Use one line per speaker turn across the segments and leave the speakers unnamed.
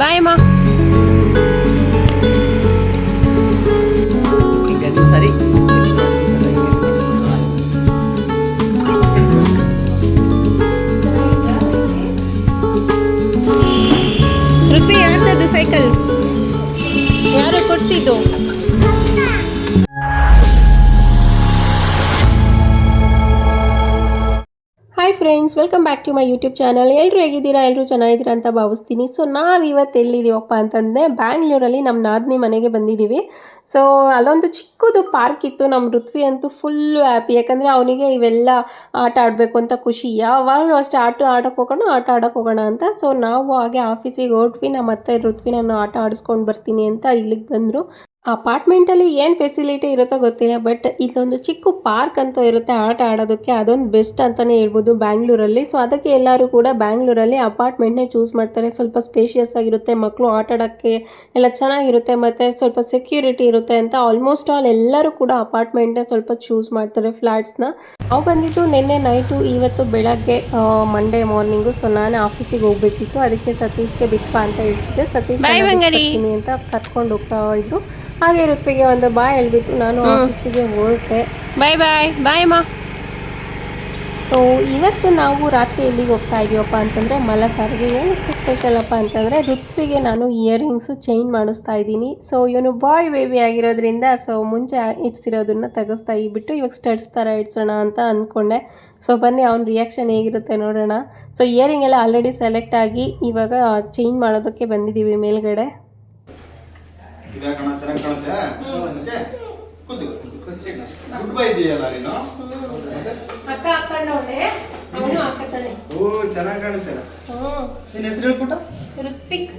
ಬಾಯ್ ಅಮ್ಮ
ಈಗ ಅದು ಸರಿ
ಋತ್ವಿ ಯಾರ್ದದು ಸೈಕಲ್ ಯಾರು ಕೊಡ್ಸಿದ್ದು friends welcome back to my YouTube channel ಎಲ್ಲರೂ ಹೇಗಿದ್ದೀರಾ? ಎಲ್ಲರೂ ಚೆನ್ನಾಗಿದ್ದೀರಾ ಅಂತ ಭಾವಿಸ್ತೀನಿ. ಸೊ ನಾವು ಇವತ್ತು ಎಲ್ಲಿದ್ದೀವಪ್ಪ ಅಂತಂದರೆ ಬ್ಯಾಂಗ್ಳೂರಲ್ಲಿ ನಮ್ಮ ನಾದಿನಿ ಮನೆಗೆ ಬಂದಿದ್ದೀವಿ. ಸೊ ಅಲ್ಲೊಂದು ಚಿಕ್ಕದು ಪಾರ್ಕ್ ಇತ್ತು. ನಮ್ಮ ಋತ್ವಿ ಅಂತೂ ಫುಲ್ಲು ಹ್ಯಾಪಿ ಯಾಕಂದರೆ ಅವನಿಗೆ ಇವೆಲ್ಲ ಆಟ ಆಡಬೇಕು ಅಂತ ಖುಷಿ. ಯಾವಾಗಲೂ ಅಷ್ಟೇ ಆಟ ಆಡೋಕೆ ಹೋಗೋಣ, ಆಟ ಆಡೋಕೆ ಹೋಗೋಣ ಅಂತ. ಸೊ ನಾವು ಹಾಗೆ ಆಫೀಸಿಗೆ ಹೊರಟ್ವಿ ನಮ್ಮ ಅತ್ತೆ ಋತ್ವಿ ನಾನು ಆಟ ಆಡಿಸ್ಕೊಂಡು ಬರ್ತೀನಿ ಅಂತ ಇಲ್ಲಿಗೆ ಬಂದರು. ಅಪಾರ್ಟ್ಮೆಂಟಲ್ಲಿ ಏನು ಫೆಸಿಲಿಟಿ ಇರುತ್ತೋ ಗೊತ್ತಿಲ್ಲ ಬಟ್ ಇಲ್ಲೊಂದು ಚಿಕ್ಕ ಪಾರ್ಕ್ ಅಂತ ಇರುತ್ತೆ. ಆಟ ಆಡೋದಕ್ಕೆ ಅದೊಂದು ಬೆಸ್ಟ್ ಅಂತಲೇ ಹೇಳ್ಬೋದು ಬ್ಯಾಂಗ್ಳೂರಲ್ಲಿ ಸೊ ಅದಕ್ಕೆ ಎಲ್ಲರೂ ಕೂಡ ಬ್ಯಾಂಗ್ಳೂರಲ್ಲಿ ಅಪಾರ್ಟ್ಮೆಂಟ್ನೇ ಚೂಸ್ ಮಾಡ್ತಾರೆ. ಸ್ವಲ್ಪ ಸ್ಪೇಷಿಯಸ್ ಆಗಿರುತ್ತೆ ಮಕ್ಕಳು ಆಟ ಆಡೋಕ್ಕೆ ಎಲ್ಲ ಚೆನ್ನಾಗಿರುತ್ತೆ ಮತ್ತು ಸ್ವಲ್ಪ ಸೆಕ್ಯೂರಿಟಿ ಇರುತ್ತೆ ಅಂತ ಆಲ್ಮೋಸ್ಟ್ ಆಲ್ ಎಲ್ಲರೂ ಕೂಡ ಅಪಾರ್ಟ್ಮೆಂಟ್ನೇ ಸ್ವಲ್ಪ ಚೂಸ್ ಮಾಡ್ತಾರೆ ಫ್ಲ್ಯಾಟ್ಸ್ನ ನಾವು ಬಂದಿದ್ದು ನಿನ್ನೆ ನೈಟು ಇವತ್ತು ಬೆಳಗ್ಗೆ ಮಂಡೇ ಮಾರ್ನಿಂಗು ಸೊ ನಾನು ಆಫೀಸಿಗೆ ಹೋಗ್ಬೇಕಿತ್ತು. ಅದಕ್ಕೆ ಸತೀಶ್ಗೆ ಬಿಟ್ಪ ಅಂತ ಹೇಳ್ತಿದ್ದೆ. ಸತೀಶ್ ಅಂತ ಕರ್ಕೊಂಡು ಹೋಗ್ತಾ ಇದ್ರು. ಹಾಗೆ ಋತ್ವಿಗೆ ಒಂದು ಬಾಯ್ ಹೇಳ್ಬಿಟ್ಟು ನಾನು ಆಫೀಸಿಗೆ ಹೊರಟೆ. ಬಾಯ್ ಬಾಯ್ ಬಾಯ್ ಮಾ. ಸೊ ಇವತ್ತು ನಾವು ರಾತ್ರಿ ಎಲ್ಲಿಗೆ ಹೋಗ್ತಾ ಇದೀವಪ್ಪ ಅಂತಂದರೆ ಮಲಕಾರ್ಗೆ. ಏನಕ್ಕೆ ಸ್ಪೆಷಲ್ ಅಪ್ಪ ಅಂತಂದರೆ ಋತ್ವಿಗೆ ನಾನು ಇಯರಿಂಗ್ಸು ಚೇಂಜ್ ಮಾಡಿಸ್ತಾ ಇದ್ದೀನಿ. ಸೊ ಇವನು ಬಾಯ್ ಬೇಬಿ ಆಗಿರೋದ್ರಿಂದ ಸೊ ಮುಂಚೆ ಇಡ್ಸಿರೋದನ್ನ ತೆಗೆಸ್ತಾ ಇದ್ಬಿಟ್ಟು ಇವಾಗ ಸ್ಟಡ್ಸ್ ಥರ ಇಡ್ಸೋಣ ಅಂತ ಅಂದ್ಕೊಂಡೆ ಸೊ ಬನ್ನಿ ಅವ್ನ ರಿಯಾಕ್ಷನ್ ಹೇಗಿರುತ್ತೆ ನೋಡೋಣ. ಸೊ ಇಯರಿಂಗ್ ಎಲ್ಲ ಆಲ್ರೆಡಿ ಸೆಲೆಕ್ಟ್ ಆಗಿ ಇವಾಗ ಚೇಂಜ್ ಮಾಡೋದಕ್ಕೆ ಬಂದಿದ್ದೀವಿ ಮೇಲ್ಗಡೆ.
ಇದಾಗ ಕಾಣ ಚೆನ್ನಾಗಿ ಕಾಣುತ್ತೆ? ಓಕೆ. ಕೂತು ಗುಡ್ ಬೈ ಇದೆಯಲ್ಲ ನೀನು
ಅಕ್ಕ ಅವನು ಹಾಕತಾನೆ
ಓ ಚೆನ್ನಾಗಿ ಕಾಣುತ್ತೆ ನಿನ್ನ ಹೆಸರು ಹೇಳ್ಬಿಟ್ಟು
ಋತ್ವಿಕ್.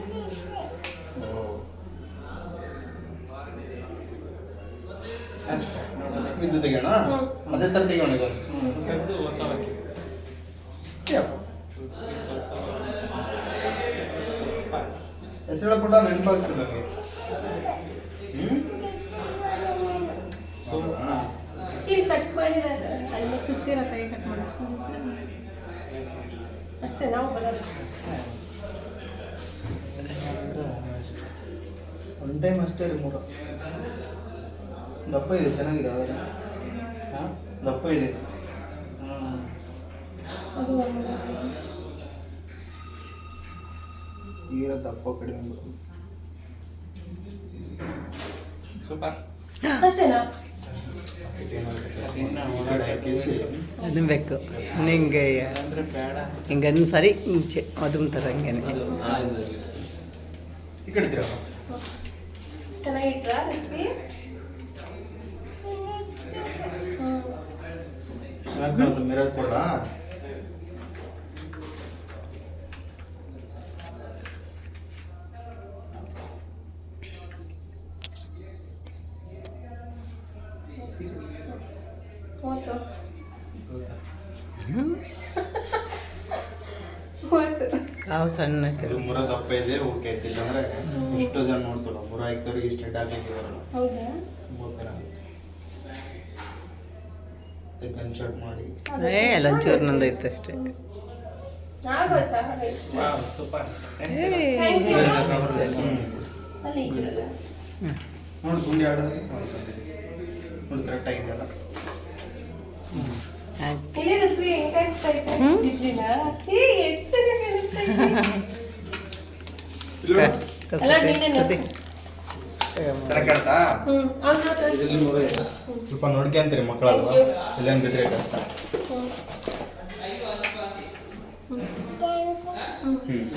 ಇದು ತೆಗೋಣ ಅದೇ ಥರ ತೆಗೋಣ ಇದು. ಯಪ್ಪ. ಹೆಸರು ಹೇಳ್ಬಿಟ್ಟ ನೆನಪಾಗ್ತದೆ ನನಗೆ
ಇಲ್ಲಿ ಕಟ್ ಮಾಡಿದರೆ ಅಲ್ಲಿ ಸುತ್ತಿರೋ ಕೈ ಕಟ್ ಮಾಡಿಸ್ಕೊಂಡು ಅಷ್ಟೇ ನಾವು ಬರೋದು.
ಒಂದು ಟೈಮ್ ಅಷ್ಟೇ ರೀ ಮೂರು. ದಪ್ಪ ಇದೆ ಚೆನ್ನಾಗಿದೆ ಆದರೆ ದಪ್ಪ ಇದೆ. ಈಗ ದಪ್ಪ ಕಡಿಮೆ ಬರೋದು
ಅಷ್ಟೇನಾ
ಈ ಕಡೆ ಕೇಸರಿ
ಅದನ್ನ ಬೇಕು ಹಿಂಗೆ ಹಿಂಗೆ ಅದನ್ನ ಸರಿ ಇಂಚೆ ಅದನ್ನ ಥರ ಹಂಗೇನೆ
ಈ ಕಡೆ ತಿರ್ಗಪ್ಪ.
ಚೆನ್ನಾಗಿಟ್ರಾ ರೆಸಿಪಿ
ಚೆನ್ನಾಗಿ ಕಾಣುತ್ತೆ ಮಿರರ್ ಕೂಡ
ಹೋಯ್ತು ಹೋಯ್ತು
ಕಾವು ಸಣ್ಣ
ಇದು ಮುರ ದಪ್ಪ ಇದೆ ಓಕೆ ಐತಿ ಅಂದ್ರೆ ಎಷ್ಟೋ ಜನ ನೋಡ್ತಾರ. ಮುರ ಹಾಕ್ತವ್ರಿಗೆ ಇಷ್ಟು ಹೆಡ್
ಹೌದಾ?
ಮತ್ತೆ ಗನ್ ಶಾಟ್ ಮಾಡಿ.
ಏ ಅಷ್ಟೇ
ಸೂಪರ್.
ಅಲ್ಲಿ.
ನೋಡಿ ಗುಂಡಿ ಆಡು. ನೋಡಿ. ಕರೆಕ್ಟ್ ಆಗಿದೆಯಲ್ಲ. ಸ್ವಲ್ಪ ನೋಡ್ಕೊಂತೀರಿ ಮಕ್ಕಳಲ್ವಾ. ಇಲ್ಲೇನು ಬಿದ್ರೆ ಕಷ್ಟ.
ಹ್ಮ್.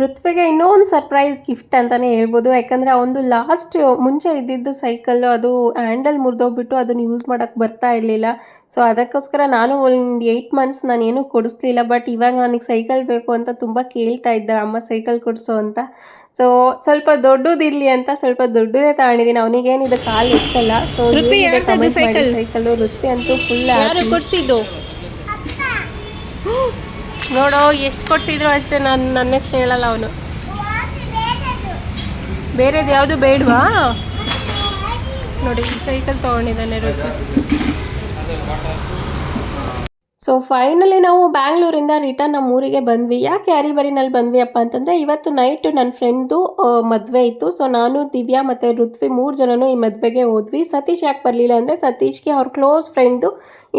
ಋತ್ವಿಗೆ ಇನ್ನೊಂದು ಸರ್ಪ್ರೈಸ್ ಗಿಫ್ಟ್ ಅಂತಲೇ ಹೇಳ್ಬೋದು. ಯಾಕಂದರೆ ಅವನು ಲಾಸ್ಟ್ ಮುಂಚೆ ಇದ್ದಿದ್ದು ಸೈಕಲ್ಲು ಅದು ಹ್ಯಾಂಡಲ್ ಮುರಿದೋಗ್ಬಿಟ್ಟು ಅದನ್ನು ಯೂಸ್ ಮಾಡೋಕ್ಕೆ ಬರ್ತಾ ಇರಲಿಲ್ಲ. ಸೊ ಅದಕ್ಕೋಸ್ಕರ ನಾನು ಒಂದು ಏಯ್ಟ್ ಮಂತ್ಸ್ ನಾನು ಏನೂ ಕೊಡಿಸ್ಲಿಲ್ಲ. ಬಟ್ ಇವಾಗ ನನಗೆ ಸೈಕಲ್ ಬೇಕು ಅಂತ ತುಂಬ ಕೇಳ್ತಾ ಇದ್ದೆ ಅಮ್ಮ ಸೈಕಲ್ ಕೊಡಿಸು ಅಂತ. ಸೊ ಸ್ವಲ್ಪ ದೊಡ್ಡದಿರಲಿ ಅಂತ ಸ್ವಲ್ಪ ದೊಡ್ಡದೇ ತಗೊಂಡಿದ್ದೀನಿ ಅವನಿಗೇನಿದೆ ಕಾಲು ಇರ್ತಲ್ಲ ಸೊ
ಸೈಕಲ್?
ಸೈಕಲ್ಲು ಋತ್ವಿ ಅಂತೂ ಫುಲ್
ಕೊಡ್ಸಿದ್ದು?
ನೋಡೋ, ಎಷ್ಟು ಕೊಡ್ಸಿದ್ರು ಅಷ್ಟೇ ನಾನು ನನ್ನ ಹೆಸರು ಹೇಳಲ್ಲ ಅವನು. ಬೇರೆದು ಯಾವುದು ಬೇಡವಾ? ನೋಡಿ ಸೈಕಲ್ ತೊಗೊಂಡಿದ್ದಾನೆ ರುಚಿ. ಸೊ ಫೈನಲಿ ನಾವು ಬ್ಯಾಂಗ್ಳೂರಿಂದ ರಿಟರ್ನ್ ನಮ್ಮ ಊರಿಗೆ ಬಂದ್ವಿ. ಯಾಕೆ ಯಾರಿಬರಿನಲ್ಲಿ ಬಂದ್ವಿ ಅಪ್ಪ ಅಂತಂದರೆ, ಇವತ್ತು ನೈಟು ನನ್ನ ಫ್ರೆಂಡ್ದು ಮದುವೆ ಇತ್ತು. ಸೊ ನಾನು, ದಿವ್ಯಾ ಮತ್ತು ಋತ್ವಿ ಮೂರು ಜನನೂ ಈ ಮದುವೆಗೆ ಹೋದ್ವಿ. ಸತೀಶ್ ಯಾಕೆ ಬರಲಿಲ್ಲ ಅಂದರೆ, ಸತೀಶ್ಗೆ ಅವ್ರ ಕ್ಲೋಸ್ ಫ್ರೆಂಡ್ದು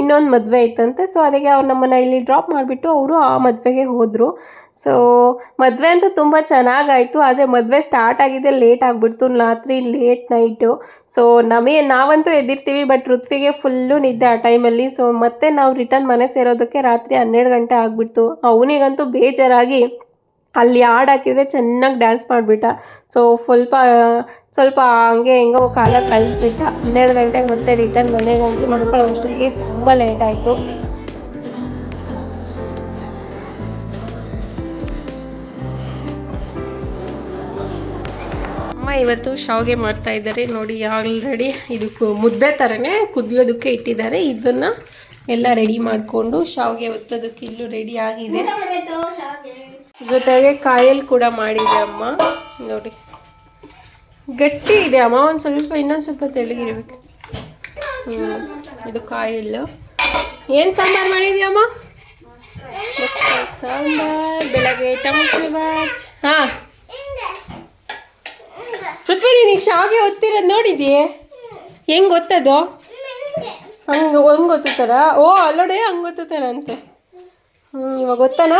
ಇನ್ನೊಂದು ಮದುವೆ ಇತ್ತಂತೆ ಸೊ ಅದಕ್ಕೆ ಅವ್ರು ನಮ್ಮನ್ನು ಇಲ್ಲಿ ಡ್ರಾಪ್ ಮಾಡಿಬಿಟ್ಟು ಅವರು ಆ ಮದುವೆಗೆ ಹೋದರು. ಸೊ ಮದುವೆ ಅಂತೂ ತುಂಬ ಚೆನ್ನಾಗಾಯಿತು. ಆದರೆ ಮದುವೆ ಸ್ಟಾರ್ಟ್ ಆಗಿದೆ ಲೇಟ್ ಆಗಿಬಿಡ್ತು. ರಾತ್ರಿ ಲೇಟ್ ನೈಟು ಸೊ ನಮಗೆ ನಾವಂತೂ ಎದ್ದಿರ್ತೀವಿ ಬಟ್ ಋತ್ವಿಗೆ ಫುಲ್ಲು ನಿದ್ದೆ ಆ ಟೈಮಲ್ಲಿ ಸೊ ಮತ್ತೆ ನಾವು ರಿಟರ್ನ್ ಮನೆ ಸೇರೋದಕ್ಕೆ ರಾತ್ರಿ ಹನ್ನೆರಡು ಗಂಟೆ ಆಗಿಬಿಡ್ತು. ಅವನಿಗಂತೂ ಬೇಜಾರಾಗಿ ಅಲ್ಲಿ ಹಾಡು ಹಾಕಿದ್ರೆ ಚೆನ್ನಾಗಿ ಡ್ಯಾನ್ಸ್ ಮಾಡಿಬಿಟ್ಟ. ಸೊ ಸ್ವಲ್ಪ ಸ್ವಲ್ಪ ಹಂಗೆ ಹೆಂಗೋ ಕಾಲ ಕಳಿಸ್ಬಿಟ್ಟ ಹನ್ನೆರಡು ಗಂಟೆಗೆ ಮತ್ತೆ ರಿಟರ್ನ್ ಮನೆಗೆ ಹೋಗಿ ಮಲ್ಕೊಳ್ಳೋ ಅಷ್ಟೊತ್ತಿಗೆ ತುಂಬ ಲೇಟ್ ಆಯಿತು. ಅಮ್ಮ ಇವತ್ತು ಶಾವಿಗೆ ಮಾಡ್ತಾ ಇದ್ದಾರೆ. ನೋಡಿ ಆಲ್ರೆಡಿ ಇದು ಮುದ್ದೆ ಥರನೇ ಕುದಿಯೋದಕ್ಕೆ ಇಟ್ಟಿದ್ದಾರೆ. ಇದನ್ನು ಎಲ್ಲ ರೆಡಿ ಮಾಡಿಕೊಂಡು ಶಾವಿಗೆ ಒತ್ತೋದಕ್ಕೆ ಇಲ್ಲೂ ರೆಡಿ ಆಗಿದೆ. ಜೊತೆಗೆ ಕಾಯಲ್ಲಿ ಕೂಡ ಮಾಡಿದೆ ಅಮ್ಮ. ನೋಡಿ. ಗಟ್ಟಿ ಇದೆ ಅಮ್ಮ. ಒಂದು ಸ್ವಲ್ಪ, ಇನ್ನೊಂದು ಸ್ವಲ್ಪ ತೆಳ್ಳಗಿರ್ಬೇಕು ಹ್ಞೂ ಇದು ಕಾಯಲ್ಲು ಏನು ಸಾಂಬಾರು ಮಾಡಿದ್ಯಮ್ಮ ಸಾಂಬಾರ್, ಬೆಳಗ್ಗೆ ಟೊಮಟೊ ಬಾಚ್ ಹಾಂ. ಪೃಥ್ವಿ ನೀನು ಶಾವಿಗೆ ಒತ್ತಿರೋದು ನೋಡಿದ್ಯೆ? ಹೆಂಗೆ ಗೊತ್ತದು ಹಂಗೆ ಹಂಗೆ ಗೊತ್ತಾರ ಓ, ಅಲ್ಲೋಡೆ ಹಂಗೆ ಗೊತ್ತಾರಂತೆ ಹ್ಞೂ ಇವಾಗ ಗೊತ್ತಾನಾ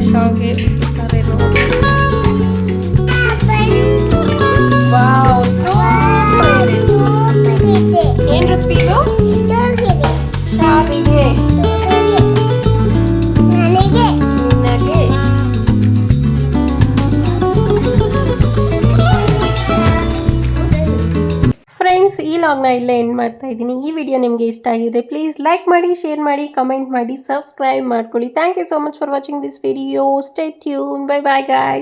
ಈಗ ಇಲ್ಲ ಇಲ್ಲೇ ಎಂಡ್ ಮಾಡ್ತಾ ಇದ್ದೀನಿ. ಈ ವಿಡಿಯೋ ನಿಮಗೆ ಇಷ್ಟ ಆಗಿದ್ರೆ ಪ್ಲೀಸ್ ಲೈಕ್ ಮಾಡಿ ಶೇರ್ ಮಾಡಿ ಕಮೆಂಟ್ ಮಾಡಿ ಸಬ್ಸ್ಕ್ರೈಬ್ ಮಾಡ್ಕೊಳ್ಳಿ. Thank you so much for watching this video stay tune bye bye guys